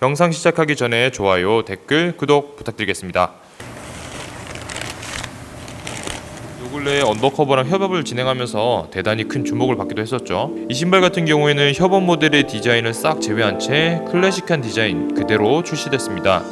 영상 시작하기 전에 좋아요, 댓글, 구독 부탁드리겠습니다. 요 근래 언더커버랑 협업을 진행하면서 대단히 큰 주목을 받기도 했었죠. 이 신발 같은 경우에는 협업 모델의 디자인을 싹 제외한 채 클래식한 디자인 그대로 출시됐습니다.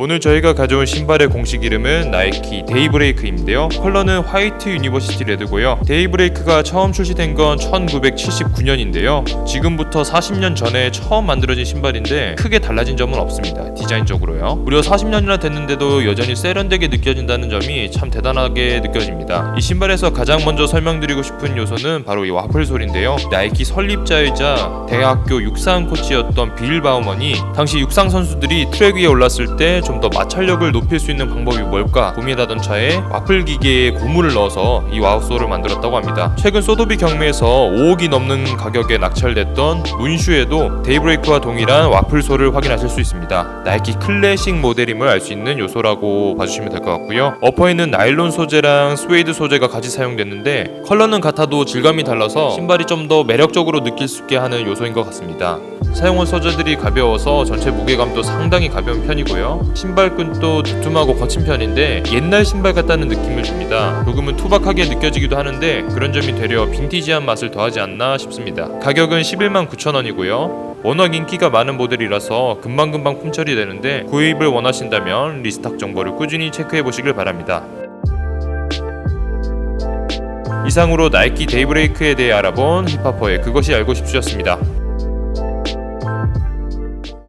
오늘 저희가 가져온 신발의 공식 이름은 나이키 데이브레이크인데요. 컬러는 화이트 유니버시티 레드고요. 데이브레이크가 처음 출시된 건 1999년인데요. 지금부터 40년 전에 처음 만들어진 신발인데 크게 달라진 점은 없습니다. 디자인적으로요. 무려 40년이나 됐는데도 여전히 세련되게 느껴진다는 점이 참 대단하게 느껴집니다. 이 신발에서 가장 먼저 설명드리고 싶은 요소는 바로 이 와플 솔인데요. 나이키 설립자이자 대학교 육상 코치였던 빌 바우먼이 당시 육상 선수들이 트랙 위에 올랐을 때좀 더 마찰력을 높일 수 있는 방법이 뭘까 고민하던 차에 와플 기계에 고무를 넣어서 이 와우솔을 만들었다고 합니다. 최근 소도비 경매에서 5억이 넘는 가격에 낙찰됐던 문슈에도 데이브레이크와 동일한 와플솔을 확인하실 수 있습니다. 나이키 클래식 모델임을 알 수 있는 요소라고 봐주시면 될 것 같고요. 어퍼에는 나일론 소재랑 스웨이드 소재가 같이 사용됐는데 컬러는 같아도 질감이 달라서 신발이 좀 더 매력적으로 느낄 수 있게 하는 요소인 것 같습니다. 사용한 소재들이 가벼워서 전체 무게감도 상당히 가벼운 편이고요. 신발끈도 두툼하고 거친 편인데 옛날 신발 같다는 느낌을 줍니다. 조금은 투박하게 느껴지기도 하는데 그런 점이 되려 빈티지한 맛을 더하지 않나 싶습니다. 가격은 11만 9천 원이고요. 워낙 인기가 많은 모델이라서 금방금방 품절이 되는데 구입을 원하신다면 리스탁 정보를 꾸준히 체크해 보시길 바랍니다. 이상으로 나이키 데이브레이크에 대해 알아본 힙합퍼의 그것이 알고 싶으셨습니다.